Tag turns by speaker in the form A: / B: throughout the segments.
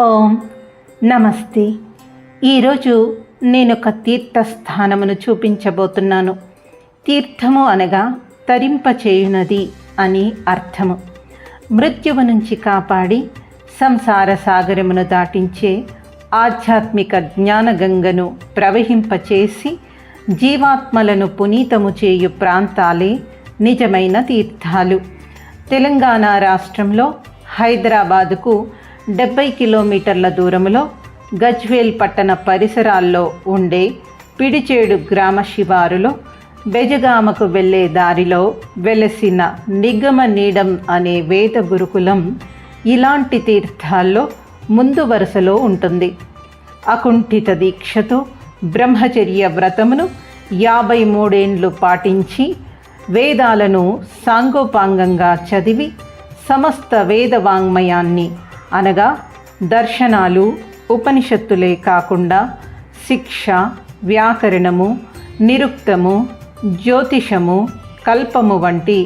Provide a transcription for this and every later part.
A: ఓం నమస్తే. ఈరోజు నేను ఒక తీర్థస్థానమును చూపించబోతున్నాను. తీర్థము అనగా తరింపచేయునది అని అర్థము. మృత్యువు నుంచి కాపాడి సంసార సాగరమును దాటించే ఆధ్యాత్మిక జ్ఞానగంగను ప్రవహింపచేసి జీవాత్మలను పునీతము చేయు ప్రాంతాలే నిజమైన తీర్థాలు. తెలంగాణ రాష్ట్రంలో హైదరాబాదుకు డెబ్బై కిలోమీటర్ల దూరంలో గజ్వేల్ పట్టణ పరిసరాల్లో ఉండే పిడిచేడు గ్రామ శివారులో బెజగామకు వెళ్ళే దారిలో వెలసిన నిగమ నీడం అనే వేద గురుకులం ఇలాంటి తీర్థాల్లో ముందు వరుసలో ఉంటుంది. అకుంఠిత దీక్షతో బ్రహ్మచర్య వ్రతమును యాభై మూడేండ్లు పాటించి వేదాలను సాంగోపాంగంగా చదివి సమస్త వేద వాంగ్మయాన్ని అనగా దర్శనాలు ఉపనిషత్తులే కాకుండా శిక్ష వ్యాకరణము నిరుక్తము జ్యోతిషము కల్పము వంటి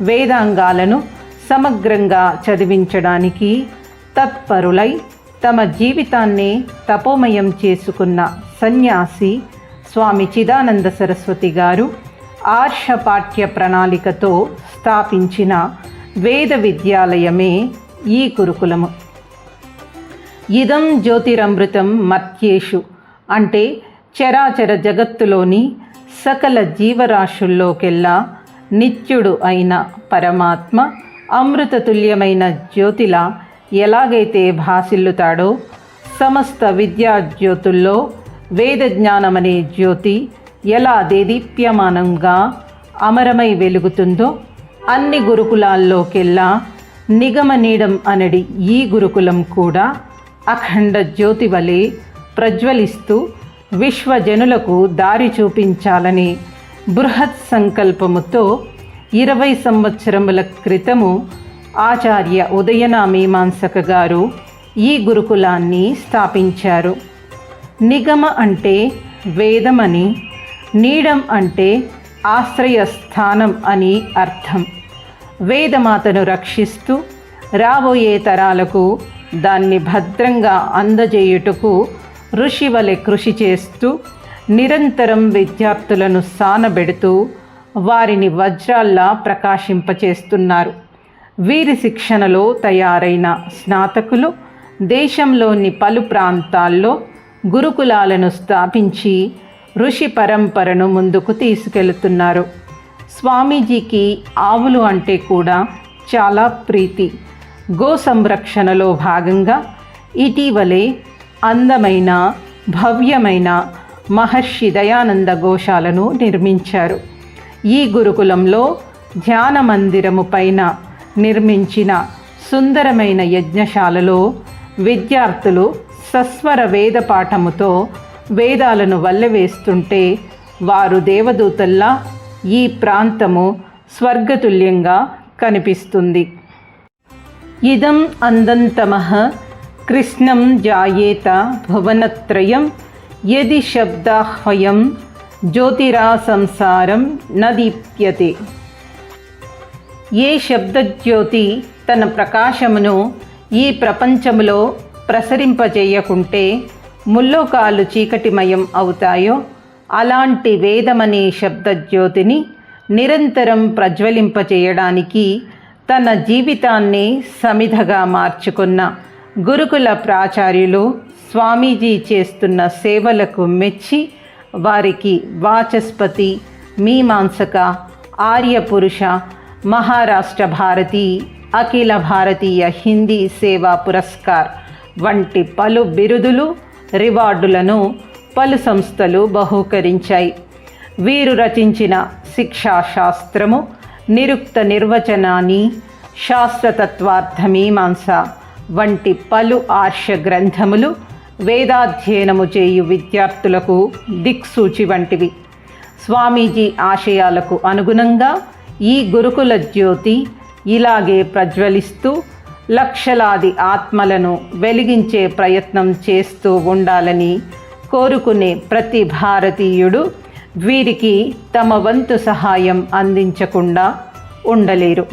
A: వేదాంగాలను సమగ్రంగా చదివించడానికి తత్పరులై తమ జీవితాన్ని తపోమయం చేసుకున్న సన్యాసి స్వామి చిదానంద సరస్వతి గారు ఆర్ష పాఠ్య ప్రణాళికతో స్థాపించిన వేద విద్యాలయమే ఈ గురుకులము. ఇదం జ్యోతిరమృతం మత్యేషు అంటే చరాచర జగత్తులోని సకల జీవరాశుల్లోకెల్లా నిత్యుడు అయిన పరమాత్మ అమృతతుల్యమైన జ్యోతిలా ఎలాగైతే భాసిల్లుతాడో సమస్త విద్యా జ్యోతుల్లో వేద జ్ఞానమనే జ్యోతి ఎలా దేదీప్యమానంగా అమరమై వెలుగుతుందో అన్ని గురుకులాల్లోకెల్లా నిగమ నీడం అనడి ఈ గురుకులం కూడా అఖండ జ్యోతి వలె ప్రజ్వలిస్తూ విశ్వజనులకు దారి చూపించాలని బృహత్ సంకల్పముతో ఇరవై సంవత్సరముల క్రితము ఆచార్య ఉదయన మీమాంసక గారు ఈ గురుకులాన్ని స్థాపించారు. నిగమ అంటే వేదమని నీడం అంటే ఆశ్రయస్థానం అని అర్థం. వేదమాతను రక్షిస్తూ రాబోయే తరాలకు దాన్ని భద్రంగా అందజేయుటకు ఋషి వలె కృషి చేస్తూ నిరంతరం విద్యార్థులను సానబెడుతూ వారిని వజ్రాల్లా ప్రకాశింపచేస్తున్నారు. వీరి శిక్షణలో తయారైన స్నాతకులు దేశంలోని పలు ప్రాంతాల్లో గురుకులాలను స్థాపించి ఋషి పరంపరను ముందుకు తీసుకెళ్తున్నారు. స్వామీజీకి ఆవులు అంటే కూడా చాలా ప్రీతి. గో సంరక్షణలో భాగంగా ఇటీవలే అందమైన భవ్యమైన మహర్షి దయానంద గోశాలను నిర్మించారు. ఈ గురుకులంలో ధ్యాన మందిరము పైన నిర్మించిన సుందరమైన యజ్ఞశాలలో విద్యార్థులు సస్వర వేద పాఠముతో వేదాలను వల్లవేస్తుంటే వారు దేవదూతల్లా ఈ ప్రాంతము స్వర్గతుల్యంగా కనిపిస్తుంది. ఇదం అందంతమ కృష్ణం జాయేత భువనత్రయం యది శబ్దాహ్వయం జ్యోతిరా సంసారం నదీప్యతే. ఏ శబ్దజ్యోతి తన ప్రకాశమును ఈ ప్రపంచములో ప్రసరింపజేయకుంటే ముల్లోకాలు చీకటిమయం అవుతాయో అలాంటి వేదమనే శబ్దజ్యోతిని నిరంతరం ప్రజ్వలింపచేయడానికి తన జీవితాన్ని సమిధగా మార్చుకున్న గురుకుల ప్రాచార్యులు స్వామీజీ చేస్తున్న సేవలకు మెచ్చి వారికి వాచస్పతి మీమాంసక ఆర్యపురుష మహారాష్ట్ర భారతి అఖిల భారతీయ హిందీ సేవా పురస్కార్ వంటి పలు బిరుదులు రివార్డులను పలు సంస్థలు బహూకరించాయి. వీరు రచించిన శిక్షాశాస్త్రము నిరుక్త నిర్వచనాన్ని శాస్త్రతత్వార్థమీమాంస వంటి పలు ఆర్ష గ్రంథములు వేదాధ్యయనము చేయు విద్యార్థులకు దిక్సూచి వంటివి. స్వామీజీ ఆశయాలకు అనుగుణంగా ఈ గురుకుల జ్యోతి ఇలాగే ప్రజ్వలిస్తూ లక్షలాది ఆత్మలను వెలిగించే ప్రయత్నం చేస్తూ ఉండాలని కోరుకునే ప్రతి భారతీయుడు వీరికి తమ వంతు సహాయం అందించకుండా ఉండలేరు.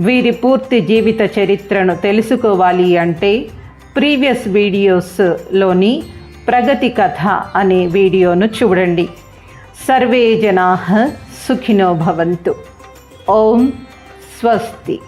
A: వీరి పూర్తి జీవిత చరిత్రను తెలుసుకోవాలి అంటే ప్రీవియస్ వీడియోస్లోని ప్రగతి కథ అనే వీడియోను చూడండి. సర్వే జనా సుఖినో భవంతు. ఓం స్వస్తి.